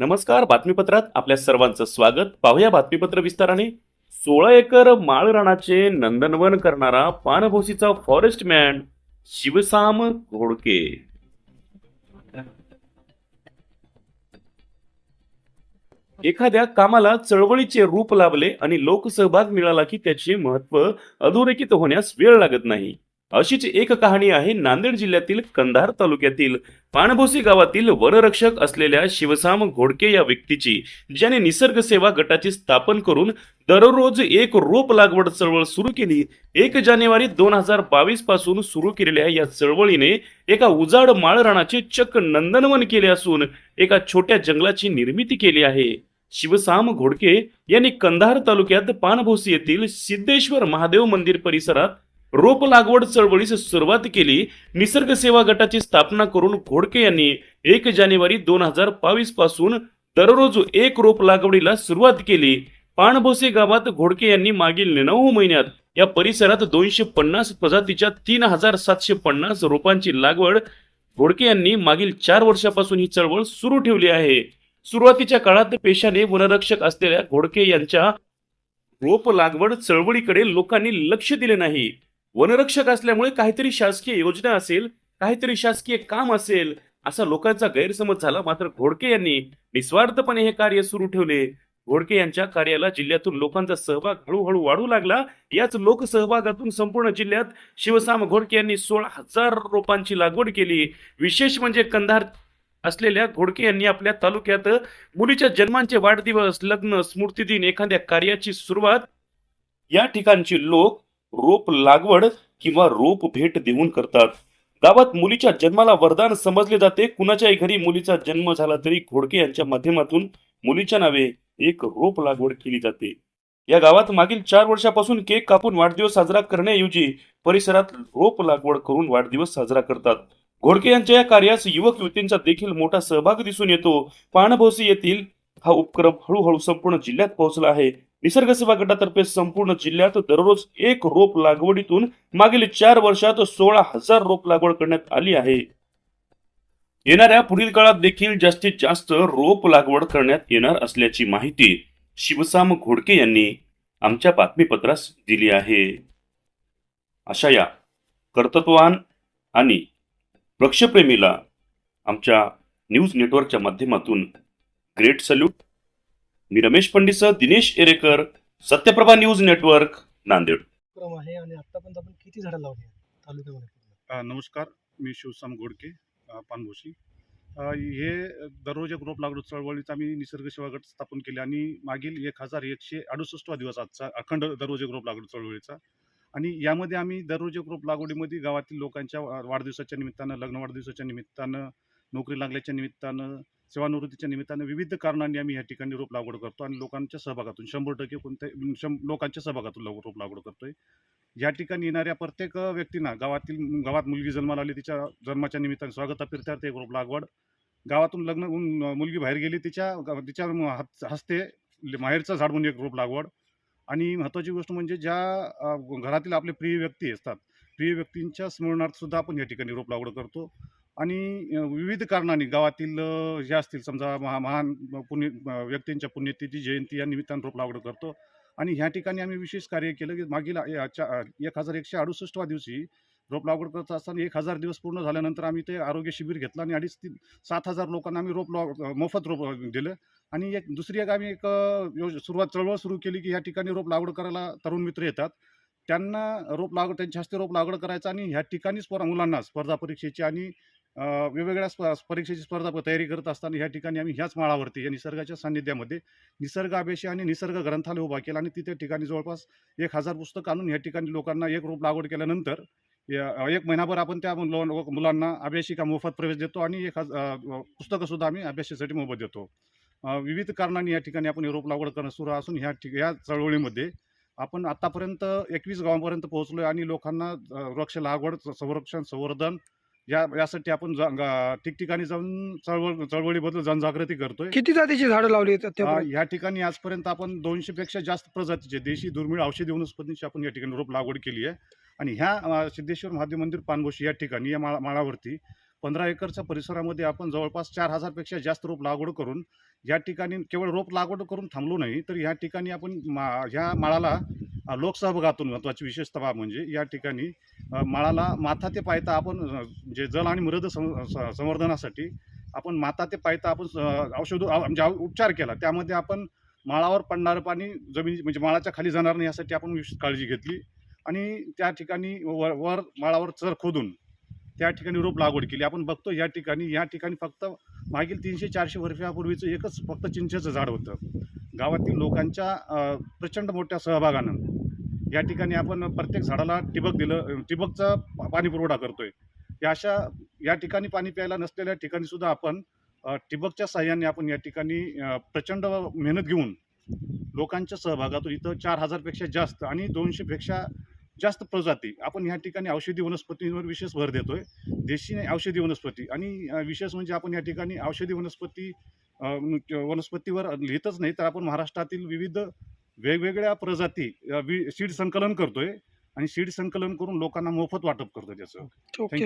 नमस्कार बातमीपत्रात आपल्या सर्वांचं स्वागत. पाहूया बातमीपत्र विस्ताराने. सोळा एकर माळराणाचे नंदनवन करणारा पानभोसीचा फॉरेस्ट मॅन शिवसाम घोडके. एखाद्या कामाला चळवळीचे रूप लाभले आणि लोकसहभाग मिळाला की त्याचे महत्त्व अधोरेखित होण्यास वेळ लागत नाही. अशीच एक कहाणी आहे नांदेड जिल्ह्यातील कंधार तालुक्यातील पाणभोसी गावातील वनरक्षक असलेल्या शिवसाम घोडके या व्यक्तीची ज्याने निसर्ग सेवा गटाची स्थापन करून दररोज एक रोप लागवड चळवळ सुरू केली. एक जानेवारी दोन हजार बावीसपासून सुरू केलेल्या या चळवळीने एका उजाड माळराणाचे चक्क नंदनवन केले असून एका छोट्या जंगलाची निर्मिती केली आहे. शिवसाम घोडके यांनी कंधार तालुक्यात पाणभोसी येथील सिद्धेश्वर महादेव मंदिर परिसरात रोप लागवड चळवळीस सुरुवात केली. निसर्ग सेवा गटाची स्थापना करून घोडके यांनी एक जानेवारी दोन हजार बावीसपासून दररोज एक रोप लागवडीला सुरुवात केली. पाणभोसे गावात घोडके यांनी मागील नऊ महिन्यात या परिसरात दोनशे पन्नास प्रजातीच्या तीन हजार सातशे पन्नास रोपांची लागवड घोडके यांनी मागील चार वर्षापासून ही चळवळ सुरू ठेवली आहे. सुरुवातीच्या काळात पेशाने वनरक्षक असलेल्या घोडके यांच्या रोप लागवड चळवळीकडे लोकांनी लक्ष दिले नाही. वनरक्षक असल्यामुळे काहीतरी शासकीय योजना असेल काहीतरी शासकीय काम असेल असा लोकांचा गैरसमज झाला. मात्र घोडके यांनी निस्वार्थपणे हे कार्य सुरू ठेवले. घोडके यांच्या कार्याला जिल्ह्यातून लोकांचा सहभाग हळूहळू वाढू लागला. याच लोकसहभागातून संपूर्ण जिल्ह्यात शिवसाम घोडके यांनी सोळा हजार रोपांची लागवड केली. विशेष म्हणजे कंधार असलेल्या घोडके यांनी आपल्या तालुक्यात मुलीच्या जन्मांचे वाढदिवस लग्न स्मृतिदिन एखाद्या कार्याची सुरुवात या ठिकाणची लोक रोप लागवड किंवा रोप भेट देऊन करतात. गावात मुलीच्या जन्माला वरदान समजले जाते. कुणाच्याही घरी मुलीचा जन्म झाला तरी घोडके यांच्या माध्यमातून मुलीच्या नावे एक रोप लागवड केली जाते. या गावात मागील चार वर्षापासून केक कापून वाढदिवस साजरा करण्याऐवजी परिसरात रोप लागवड करून वाढदिवस साजरा करतात. घोडके यांच्या या कार्यास युवक युवतींचा देखील मोठा सहभाग दिसून येतो. पाणभोसी येथील हा उपक्रम हळूहळू संपूर्ण जिल्ह्यात पोहोचला आहे. निसर्ग सेवा गटातर्फे संपूर्ण जिल्ह्यात दररोज एक रोप लागवडीतून मागील चार वर्षात सोळा हजार रोप लागवड करण्यात आली आहे. येणाऱ्या पुढील काळात देखील जास्तीत जास्त रोप लागवड करण्यात येणार असल्याची माहिती शिवसाम घोडके यांनी आमच्या बातमीपत्रास दिली आहे. अशा या कर्तृत्वान आणि वृक्षप्रेमीला आमच्या न्यूज नेटवर्कच्या माध्यमातून ग्रेट सल्यूट. मी रमेश पंडितसह दिनेश एरेकर सत्यप्रभा न्यूज नेटवर्क नांदेड. आहे आणि आतापर्यंत आपण किती झाडं लावली आहेत तालुक्यामध्ये? अ, नमस्कार मी शिवसाम घोडके अ, पानभोशी. अ, हे दररोज एक रोप लागवड चळवळीत आम्ही निसर्ग सेवा गट स्थापन केले आणि मागील एक हजार एकशे अडुसष्टवा दिवस आजचा अखंड दररोज एक रोप लागवड चळवळीचा. आणि यामध्ये आम्ही दररोज एक रोप लागवडीमध्ये गावातील लोकांच्या वा- वाढदिवसाच्या निमित्तानं लग्न वाढदिवसाच्या निमित्तानं नोकरी लागल्याच्या निमित्तानं सेवानिवृत्तीच्या निमित्तानं विविध कारणांनी आम्ही या ठिकाणी रोप लागवड करतो आणि लोकांच्या सहभागातून शंभर टक्के कोणत्या शं लोकांच्या सहभागातून लो- रोप लागवड करतोय. या ठिकाणी येणाऱ्या प्रत्येक व्यक्तींना गावातील गावात मुलगी जन्माला आली तिच्या जन्माच्या निमित्ताने स्वागताप्रित्यार्थ एक रोप लागवड. गावातून लग्न होऊन मुलगी बाहेर गेली तिच्या तिच्या हस्ते माहेरचं झाड म्हणून एक रोप लागवड. आणि महत्त्वाची गोष्ट म्हणजे ज्या घरातील आपले प्रिय व्यक्ती असतात प्रिय व्यक्तींच्या स्मरणार्थ सुद्धा आपण या ठिकाणी रोप लागवड करतो. आणि विविध कारणांनी गावातील जे असतील समजा महा महान पुण्य व्यक्तींच्या पुण्यतिथी जयंती या निमित्तानं रोप लागवड करतो. आणि ह्या ठिकाणी आम्ही विशेष कार्य केलं की मागील एक हजार एकशे अडुसष्टवा दिवशी रोप लागवड करत असताना एक हजार दिवस पूर्ण झाल्यानंतर आम्ही ते आरोग्य शिबिर घेतलं आणि अडीच तीन सात हजार लोकांना आम्ही रोप लाव मोफत रोप दिलं. आणि एक दुसरी एक आम्ही एक योज सुरुवात चळवळ सुरू केली की ह्या ठिकाणी रोप लागवड करायला तरुण मित्र येतात. त्यांना रोप लागवड त्यांच्या हस्ते रोप लागवड करायचं आणि ह्या ठिकाणीच स्पर्धा मुलांना स्पर्धा परीक्षेची आणि वेगवेगळ्या स्प परीक्षेची स्पर्धा तयारी करत असताना ह्या ठिकाणी आम्ही ह्याच माळावरती या निसर्गाच्या सान्निध्यामध्ये निसर्ग अभ्यासी आणि निसर्ग ग्रंथालय उभा केला आणि तिथे ठिकाणी जवळपास एक हजार पुस्तक आणून ह्या ठिकाणी लोकांना एक रोप लागवड केल्यानंतर एक महिनाभर आपण त्या मुलांना अभ्यासिका मोफत प्रवेश देतो आणि एक पुस्तकंसुद्धा आम्ही अभ्यासासाठी मोफत देतो. विविध कारणांनी या ठिकाणी आपण हे रोप लागवड करणं सुरू असून ह्या ठिक ह्या चळवळीमध्ये आपण आतापर्यंत एकवीस गावांपर्यंत पोहोचलोय आणि लोकांना वृक्ष लागवड संरक्षण संवर्धन या यासाठी आपण ठिकठिकाणी जाऊन चळवळ चळवळीबद्दल जनजागृती करतोय किती जातीची झाडं लावली? या ठिकाणी आजपर्यंत आपण दोनशे पेक्षा जास्त प्रजातीचे देशी दुर्मिळ औषधी वनस्पतींची आपण या ठिकाणी रोप लागवड केली आहे आणि ह्या सिद्धेश्वर महादेव मंदिर पानभोशी या ठिकाणी या माळा माळावरती पंधरा एकरच्या परिसरामध्ये आपण जवळपास चार हजारपेक्षा जास्त रोप लागवड करून या ठिकाणी केवळ रोप लागवड करून थांबलो नाही तर या ठिकाणी आपण मा ह्या माळाला लोकसहभागातून महत्त्वाची विशेषतः म्हणजे या ठिकाणी माळाला माथा ते पायता आपण जे म्हणजे जल आणि मृद सं- स- संवर्धनासाठी आपण माता ते पायता आपण औषध म्हणजे उपचार केला. त्यामध्ये आपण माळावर पडणारं पाणी जमिनी म्हणजे माळाच्या खाली जाणार नाही यासाठी आपण काळजी घेतली. आणि त्या ठिकाणी वर वर माळावर चर खोदून त्या ठिकाणी रोप लागवड केली. आपण बघतो या ठिकाणी या ठिकाणी फक्त मागील तीनशे चारशे वर्षापूर्वीचं एकच फक्त चिंचेचं झाड होतं. गावातील लोकांच्या प्रचंड मोठ्या सहभागानं या ठिकाणी आपण प्रत्येक झाडाला ठिबक दिलं ठिबकचा पाणी पुरवठा करतोय. या अशा या ठिकाणी पाणी प्यायला नसलेल्या ठिकाणीसुद्धा आपण ठिबकच्या साह्याने आपण या ठिकाणी प्रचंड मेहनत घेऊन लोकांच्या सहभागातून इथं चार हजारपेक्षा जास्त आणि दोनशेपेक्षा जास्त प्रजाती. आपण ह्या ठिकाणी औषधी वनस्पतींवर विशेष भर देतोय. देशी नाही, औषधी वनस्पती. आणि विशेष म्हणजे आपण या ठिकाणी औषधी वनस्पती न- वनस्पतीवर लिहितच नाही तर आपण महाराष्ट्रातील विविध वेगवेगळ्या प्रजाती वि- सीड संकलन करतोय. आणि सीड संकलन करून लोकांना मोफत वाटप करतोय त्याचं. ओके